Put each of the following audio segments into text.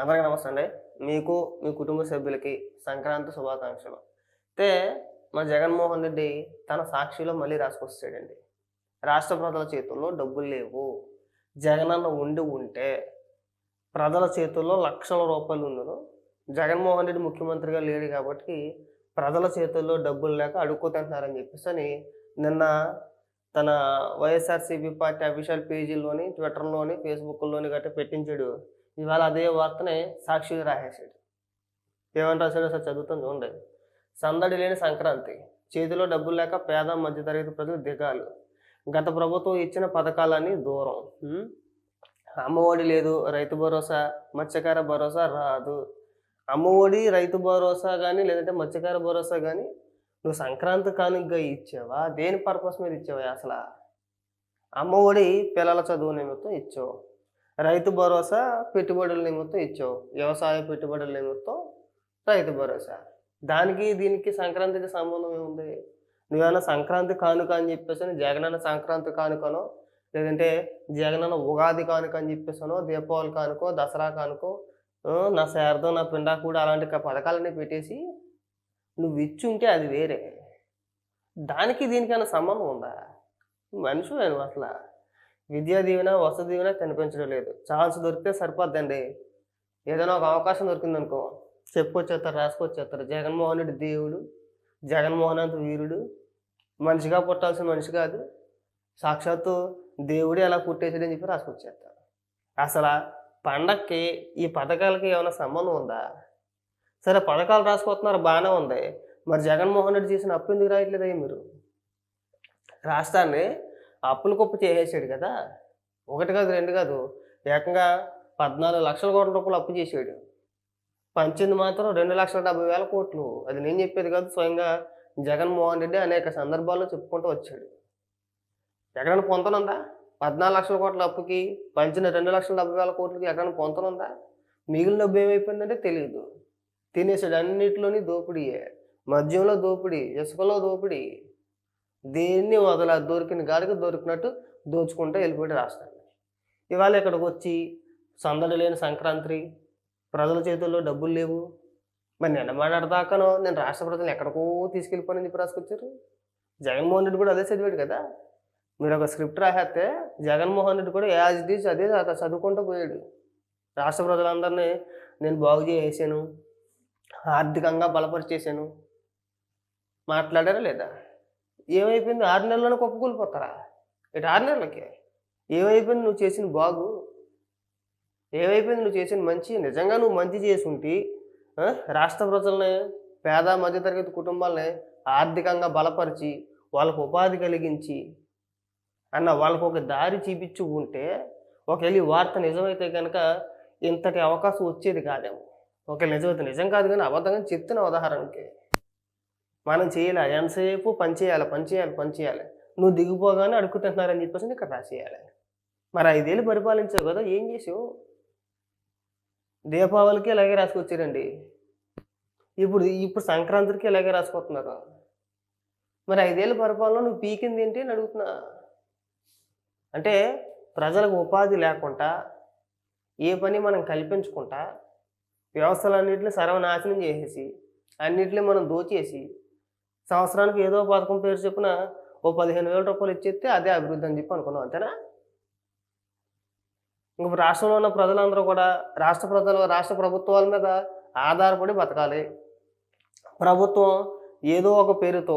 అందరికీ నమస్తే అండి. మీకు మీ కుటుంబ సభ్యులకి సంక్రాంతి శుభాకాంక్షలు. అయితే మన జగన్మోహన్ రెడ్డి తన సాక్షిలో మళ్ళీ రాసుకొస్తాడండి. రాష్ట్ర ప్రజల చేతుల్లో డబ్బులు లేవు. జగనన్న ఉండి ఉంటే ప్రజల చేతుల్లో లక్షల రూపాయలు ఉండను. జగన్మోహన్ రెడ్డి ముఖ్యమంత్రిగా లేడు కాబట్టి ప్రజల చేతుల్లో డబ్బులు లేక అడుక్కుతుంటున్నారని చెప్పేసి అని నిన్న తన వైఎస్ఆర్సీపీ పార్టీ అఫీషియల్ పేజీలోని ట్విట్టర్లోని ఫేస్బుక్లోని గట్రా పెట్టించాడు. ఇవాళ అదే వార్తని సాక్షిగా రాసేసాడు. ఏమని రాశాడు అసలు చదువుతాను చూడండి సందడి లేని సంక్రాంతి. చేతిలో డబ్బులు లేక పేద మధ్యతరగతి ప్రజలు దిగాలు. గత ప్రభుత్వం ఇచ్చిన పథకాలన్నీ దూరం. అమ్మఒడి లేదు రైతు భరోసా మత్స్యకార భరోసా రాదు. అమ్మఒడి రైతు భరోసా కానీ లేదంటే మత్స్యకార భరోసా కానీ నువ్వు సంక్రాంతి కానుకగా ఇచ్చావా? దేని పర్పస్ మీద ఇచ్చావా అసలు? అమ్మఒడి పిల్లల చదువు నిమిత్తం ఇచ్చావు. రైతు భరోసా పెట్టుబడుల నిమిత్తం ఇచ్చావు. వ్యవసాయ పెట్టుబడుల నిమిత్తం రైతు భరోసా. దానికి దీనికి సంక్రాంతికి సంబంధం ఏముంది? నువ్వేమైనా సంక్రాంతి కానుక అని చెప్పేసాను జగనన్న సంక్రాంతి కానుకనో లేదంటే జగనన్న ఉగాది కానుక అని చెప్పేసాను దీపావళి కానుకో దసరా కానుకో నా శారదం నా పిండా కూడా అలాంటి పథకాలన్నీ పెట్టేసి నువ్వు ఇచ్చి ఉంటే అది వేరే. దానికి దీనికైనా సంబంధం ఉందా? మనిషి నువ్వు అసలు. విద్యా దీవెన వసతి దీవెన కనిపించడం లేదు. ఛాన్స్ దొరికితే సరిపోద్దండి. ఏదైనా ఒక అవకాశం దొరికిందనుకో చెప్పుకొచ్చేస్తారు రాసుకొచ్చేస్తారు జగన్మోహన్ రెడ్డి దేవుడు జగన్మోహన్ అంత వీరుడు మనిషిగా పుట్టాల్సిన మనిషి కాదు. సాక్షాత్తు దేవుడే అలా పుట్టేసాడని చెప్పి రాసుకొచ్చేస్తారు అసలు పండక్కి ఈ పథకాలకి ఏమైనా సంబంధం ఉందా? సరే పథకాలు రాసుకొస్తున్నారు బాగానే ఉంది. మరి జగన్మోహన్ రెడ్డి చేసిన అప్పు ఎందుకు రాయట్లేదయ్యా మీరు? రాష్ట్రాన్ని అప్పులు కుప్ప చేసేసాడు కదా. ఒకటి కాదు రెండు కాదు. ఏకంగా పద్నాలుగు లక్షల కోట్ల రూపాయలు అప్పు చేసాడు పంచింది మాత్రం రెండు లక్షల డెబ్బై వేల కోట్లు. అది నేను చెప్పేది కాదు స్వయంగా జగన్మోహన్ రెడ్డి అనేక సందర్భాల్లో చెప్పుకుంటూ వచ్చాడు. ఎక్కడైనా పొంతనుందా? పద్నాలుగు లక్షల కోట్ల అప్పుకి పంచిన రెండు లక్షల డెబ్బై వేల కోట్లకి ఎక్కడైనా పొంతనుందా? మిగిలిన డబ్బు ఏమైపోయిందంటే తెలియదు తినేసాడు అన్నిటిలోని దోపిడీయే. మద్యంలో దోపిడీ ఇసుకలో దోపిడీ. దేన్ని వదల దొరికిన గాడికి దొరికినట్టు దోచుకుంటూ వెళ్ళిపోయి రాష్ట్రాన్ని ఇవాళ ఇక్కడికి వచ్చి సందడి లేని సంక్రాంతి ప్రజల చేతుల్లో డబ్బులు లేవు. మరి నిన్న మాట్లాడదాకానో నేను రాష్ట్ర ప్రజలు ఎక్కడికో తీసుకెళ్ళిపోయినని చెప్పి రాసుకొచ్చారు. జగన్మోహన్ రెడ్డి కూడా అదే చదివాడు కదా. మీరు ఒక స్క్రిప్ట్ రాసేస్తే జగన్మోహన్ రెడ్డి కూడా యాజ్ ఇట్ ఈజ్ అదే చదువుకుంటూ పోయాడు. రాష్ట్ర ప్రజలందరినీ నేను బాగు చేసాను ఆర్థికంగా బలపరిచేసాను. మాట్లాడారా లేదా? ఏమైపోయింది? ఆరు నెలలను కొప్పుకూలిపోతారా ఇటు ఆరు నెలలకి? ఏమైపోయింది నువ్వు చేసిన బాగు? ఏమైపోయింది నువ్వు చేసిన మంచి? నిజంగా నువ్వు మంచి చేసి ఉంటే రాష్ట్ర ప్రజల్ని పేద మధ్యతరగతి కుటుంబాలని ఆర్థికంగా బలపరిచి వాళ్ళకు ఉపాధి కలిగించి అన్న వాళ్ళకు ఒక దారి చూపించి ఉంటే ఒకవేళ ఈ వార్త నిజమైతే కనుక ఇంతటి అవకాశం వచ్చేది కాదేమో. ఒకవేళ నిజమైతే నిజం కాదు కానీ అబద్ధంగా చెప్తున్న ఉదాహరణకి మనం చేయాలి? ఎంతసేపు పని చేయాలి? పని చేయాలి పని చేయాలి. నువ్వు దిగిపోగానే అడుగుతుంటున్నారని చెప్పేసి ఇక్కడ రాసేయాలి. మరి ఐదేళ్ళు పరిపాలించావు కదా ఏం చేసావు? దీపావళికి ఇలాగే రాసుకొచ్చారండి. ఇప్పుడు ఇప్పుడు సంక్రాంతికి ఇలాగే రాసుకొస్తున్నారు. మరి ఐదేళ్ళ పరిపాలన నువ్వు పీకింది ఏంటి అని అడుగుతున్నా. అంటే ప్రజలకు ఉపాధి లేకుండా ఏ పని మనం కల్పించుకుంటా వ్యవస్థలన్నింటినీ సర్వనాశనం చేసేసి అన్నింటినీ మనం దోచేసి సంవత్సరానికి ఏదో పథకం పేరు చెప్పిన ఓ పదిహేను వేల రూపాయలు ఇచ్చేస్తే అదే అభివృద్ధి అని చెప్పి అనుకున్నాం అంతేనా? ఇంక రాష్ట్రంలో ఉన్న ప్రజలందరూ కూడా రాష్ట్ర ప్రజలు రాష్ట్ర ప్రభుత్వాల మీద ఆధారపడి బతకాలి. ప్రభుత్వం ఏదో ఒక పేరుతో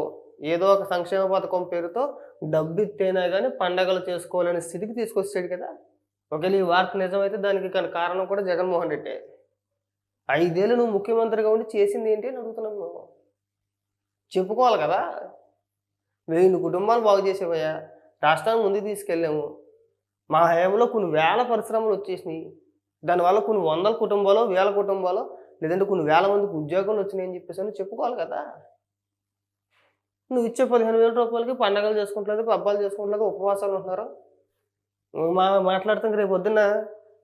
ఏదో ఒక సంక్షేమ పథకం పేరుతో డబ్బు ఇస్తేనే కానీ పండగలు చేసుకోవాలనే స్థితికి తీసుకొచ్చాడు కదా. ఒకవేళ ఈ వార్త నిజమైతే దానికి కారణం కూడా జగన్మోహన్ రెడ్డి. ఐదేళ్ళు నువ్వు ముఖ్యమంత్రిగా ఉండి చేసింది ఏంటి అని అడుగుతున్నాను నువ్వు చెప్పుకోవాలి కదా. వెయ్యి కుటుంబాలు బాగు చేసేవయ్యా. రాష్ట్రాన్ని ముందుకు తీసుకెళ్ళాము మా హయాంలో కొన్ని వేల పరిశ్రమలు వచ్చేసినాయి. దానివల్ల కొన్ని వందల కుటుంబాలు వేల కుటుంబాలు లేదంటే కొన్ని వేల మందికి ఉద్యోగాలు వచ్చినాయని చెప్పేసి అని చెప్పుకోవాలి కదా. నువ్వు ఇచ్చే పదిహేను వేల రూపాయలకి పండగలు చేసుకుంటలేదు పబ్బాలు చేసుకుంటలేదు ఉపవాసాలు ఉంటున్నారు? మా మాట్లాడుతాం రేపు పొద్దున్న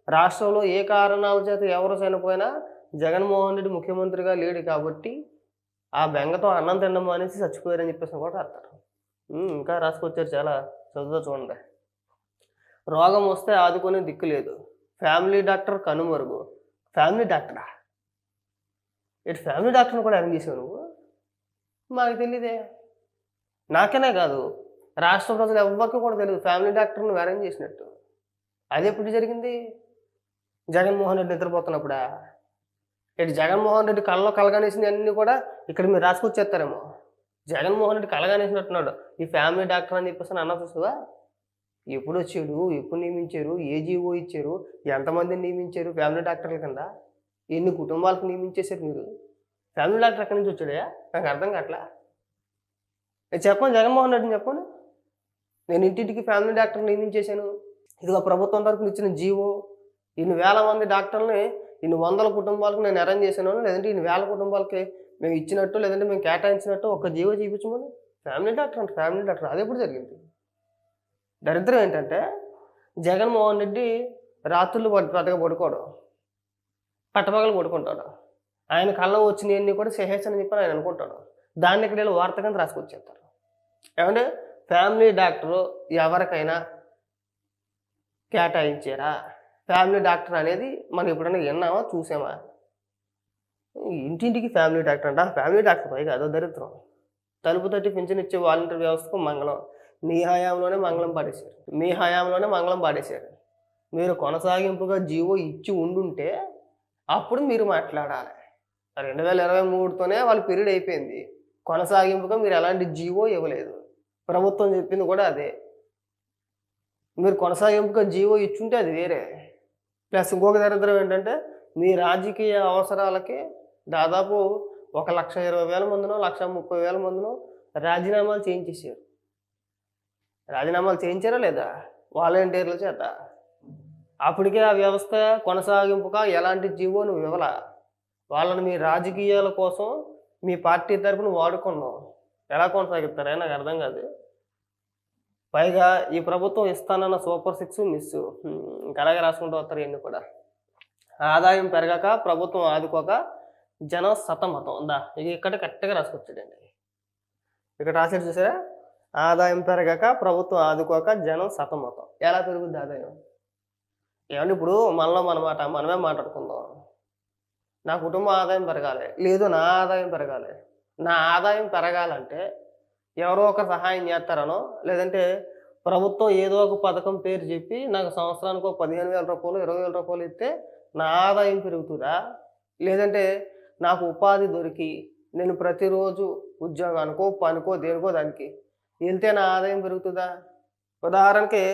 రాష్ట్రంలో ఏ కారణాల చేత ఎవరు చనిపోయినా జగన్మోహన్ రెడ్డి ముఖ్యమంత్రిగా లేడు కాబట్టి ఆ బెంగతో అన్నం తినడం అనేసి చచ్చిపోయారని చెప్పేసి కూడా రాస్తారు ఇంకా రాసుకొచ్చారు చాలా. చదువుతో చూడండి. రోగం వస్తే ఆదుకునే దిక్కు లేదు. ఫ్యామిలీ డాక్టర్ కనుమరుగు. ఫ్యామిలీ డాక్టరా? ఇటు ఫ్యామిలీ డాక్టర్ని కూడా అరేంజ్ చేసావు నువ్వు? మాకు తెలియదే నాకేనే కాదు. రాష్ట్ర ప్రజలు ఎవ్వరికి కూడా తెలియదు ఫ్యామిలీ డాక్టర్ని నువ్వు అరేంజ్ చేసినట్టు. అది ఎప్పుడు జరిగింది. జగన్మోహన్ రెడ్డి నిద్రపోతున్నప్పుడా? ఇటు జగన్మోహన్ రెడ్డి కళ్ళలో కలగనేసింది అన్నీ కూడా ఇక్కడ మీరు రాసుకొచ్చేస్తారేమో. జగన్మోహన్ రెడ్డి కలగనేసినట్టున్నాడు. ఈ ఫ్యామిలీ డాక్టర్ అని చెప్పేసి అన్న చూసావా? ఎప్పుడు వచ్చాడు? ఎప్పుడు నియమించారు? ఏ జీవో ఇచ్చారు? ఎంతమందిని నియమించారు ఫ్యామిలీ డాక్టర్ల కింద? ఎన్ని కుటుంబాలకు నియమించేశారు మీరు? ఫ్యామిలీ డాక్టర్ ఎక్కడి నుంచి వచ్చాడయా నాకు అర్థం కావట్లా? చెప్పండి జగన్మోహన్ రెడ్డిని చెప్పండి. నేను ఇంటింటికి ఫ్యామిలీ డాక్టర్ నియమించేశాను. ఇదిగో ప్రభుత్వం తరఫున ఇచ్చిన జీవో. ఇన్ని వేల మంది డాక్టర్ని ఇన్ని వందల కుటుంబాలకు నేను అరేంజ్ చేశాను లేదంటే ఇన్ని వేల కుటుంబాలకి మేము ఇచ్చినట్టు లేదంటే మేము కేటాయించినట్టు ఒక జీవో చూపించమని? ఫ్యామిలీ డాక్టర్ అంటే ఫ్యామిలీ డాక్టర్. అది ఎప్పుడు జరిగింది? దరిద్రం ఏంటంటే జగన్మోహన్ రెడ్డి రాత్రులు పట్టగా పడుకోవడం పట్టపగలు పడుకుంటాడు. ఆయన కళ్ళ వచ్చినవన్నీ కూడా సెహేస్ అని చెప్పి ఆయన అనుకుంటాడు. దాన్ని ఇక్కడ వీళ్ళు వార్త కింద రాసుకొచ్చేస్తారు. ఏమంటే ఫ్యామిలీ డాక్టరు ఎవరికైనా కేటాయించారా? ఫ్యామిలీ డాక్టర్ అనేది మనం ఎప్పుడైనా విన్నామా? చూసామా? ఇంటింటికి ఫ్యామిలీ డాక్టర్ అంట. ఫ్యామిలీ డాక్టర్ పైగా అదో దరిద్రం. తలుపు తట్టి పింఛన్ ఇచ్చే వాలంటీర్ వ్యవస్థకు మంగళం. నీ హయాంలోనే మంగళం పాడేశారు. మీ హయాంలోనే మంగళం పాడేశారు. మీరు కొనసాగింపుగా జీవో ఇచ్చి ఉండుంటే అప్పుడు మీరు మాట్లాడాలి. రెండు వేల ఇరవై మూడుతోనే వాళ్ళ పీరియడ్ అయిపోయింది. కొనసాగింపుగా మీరు ఎలాంటి జీవో ఇవ్వలేదు. ప్రభుత్వం చెప్పింది కూడా అదే. మీరు కొనసాగింపుగా జీవో ఇచ్చుంటే అది వేరే. ప్లస్ ఇంకొక దరిద్రం ఏంటంటే మీ రాజకీయ అవసరాలకి దాదాపు ఒక లక్ష ఇరవై వేల మందినో లక్ష ముప్పై వేల మందినో రాజీనామాలు చేయించేసారు రాజీనామాలు చేయించారా లేదా? వాలంటీర్ల చేత. అప్పటికే ఆ వ్యవస్థ కొనసాగింపుగా ఎలాంటి జీవో నువ్వు ఇవ్వాల. వాళ్ళని మీ రాజకీయాల కోసం మీ పార్టీ తరపున వాడుకున్నావు. ఎలా కొనసాగిస్తారా? నాకు అర్థం కాదు. పైగా ఈ ప్రభుత్వం ఇస్తానన్న సూపర్ సిక్స్ మిస్ ఇంకా అలాగే రాసుకుంటూ వస్తారు ఇవన్నీ కూడా. ఆదాయం పెరగక ప్రభుత్వం ఆదుకోక జనం సతమతం. ఉందా ఇది ఇక్కడ కరెక్ట్గా రాసుకొచ్చాడండి. ఇక్కడ రాసేది చూసారా? ఆదాయం పెరగక ప్రభుత్వం ఆదుకోక జనం సతమతం. ఎలా పెరుగుద్ది ఆదాయం? ఏమంటే ఇప్పుడు మనలో మనమాట మనమే మాట్లాడుకుందాం. నా కుటుంబ ఆదాయం పెరగాలి. లేదు నా ఆదాయం పెరగాలి. నా ఆదాయం పెరగాలంటే ఎవరో ఒక సహాయం చేస్తారనో లేదంటే ప్రభుత్వం ఏదో ఒక పథకం పేరు చెప్పి నాకు సంవత్సరానికి ఒక పదిహేను వేల రూపాయలు ఇరవై వేల రూపాయలు ఇస్తే నా ఆదాయం పెరుగుతుందా? లేదంటే నాకు ఉపాధి దొరికి నేను ప్రతిరోజు ఉద్యోగానికో పనికో దేనికో దానికి వెళ్తే నా ఆదాయం పెరుగుతుందా? ఉదాహరణకి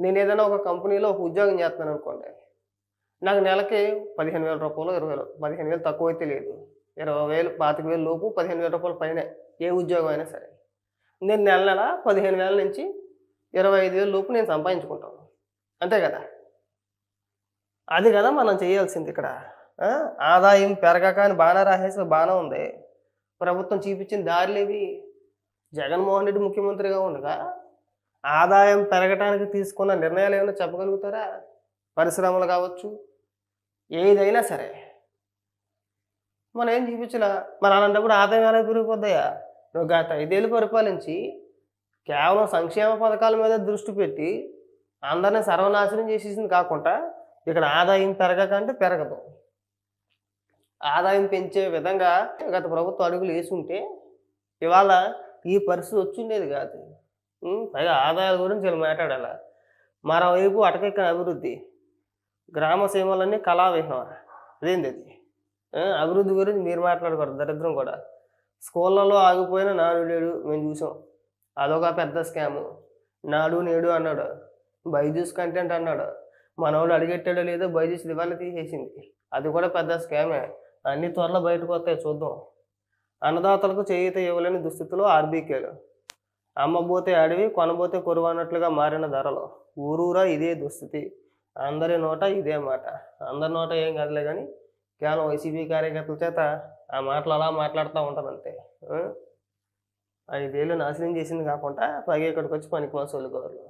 నేను ఏదైనా ఒక కంపెనీలో ఒక ఉద్యోగం చేస్తున్నాను అనుకోండి. నాకు నెలకి పదిహేను వేల రూపాయలు ఇరవై వేలు పదిహేను వేలు తక్కువ అయితే లేదు. ఇరవై వేలు పాతిక వేలు లోపు పదిహేను వేల రూపాయల పైన ఏ ఉద్యోగం అయినా సరే. నేను నెల నెల పదిహేను వేల నుంచి ఇరవై ఐదు వేల లోపు నేను సంపాదించుకుంటాను. అంతే కదా? అది కదా మనం చేయాల్సింది ఇక్కడ. ఆదాయం పెరగక అని బాగా రాసేసి బాగానే ఉంది. ప్రభుత్వం చూపించిన దారిలేవి జగన్మోహన్ రెడ్డి ముఖ్యమంత్రిగా ఉండగా ఆదాయం పెరగటానికి తీసుకున్న నిర్ణయాలు ఏమైనా చెప్పగలుగుతారా? పరిశ్రమలు కావచ్చు ఏదైనా సరే. మనం ఏం చూపించలా? మరి అలాంటప్పుడు ఆదాయం ఎలా పెరిగిపోద్దాయా గత ఐదేళ్ళు పరిపాలించి కేవలం సంక్షేమ పథకాల మీద దృష్టి పెట్టి అందరిని సర్వనాశనం చేసేసింది కాకుండా ఇక్కడ ఆదాయం పెరగకంటే పెరగదు. ఆదాయం పెంచే విధంగా గత ప్రభుత్వం అడుగులు వేసుకుంటే ఇవాళ ఈ పరిస్థితి వచ్చిండేది కాదు. పైగా ఆదాయాల గురించి వీళ్ళు మాట్లాడాల. మరోవైపు అటకెక్కిన అభివృద్ధి గ్రామ సీమలన్నీ కళావిహం అదేంది అది? అభివృద్ధి గురించి మీరు మాట్లాడకూడదు దరిద్రం కూడా. స్కూళ్ళలో ఆగిపోయిన నాడు నేడు మేము చూసాం. అదొక పెద్ద స్కాము. నాడు నేడు అన్నాడు. బైజూస్ కంటెంట్ అన్నాడు. మనవాడు అడిగెట్టాడో లేదో బైజూస్ దివాళ తీసేసింది. అది కూడా పెద్ద స్కామే. అన్ని త్వరలో బయటకు వస్తాయి చూద్దాం. అన్నదాతలకు చేయూత ఇవ్వలేని దుస్థితిలో ఆర్బీకేలు. అమ్మబోతే అడవి కొనబోతే కొరువు అన్నట్లుగా మారిన ధరలు. ఊరూరా ఇదే దుస్థితి. అందరి నోట ఇదే మాట. అందరి నోట ఏం కాదులే కానీ కేవలం వైసీపీ కార్యకర్తల చేత ఆ మాటలు అలా మాట్లాడుతూ ఉంటాను అంతే ఐదేళ్ళు నాశనం చేసింది కాకుండా పైగా ఇక్కడికి వచ్చి పనికి మాసోళ్ళు కావాలి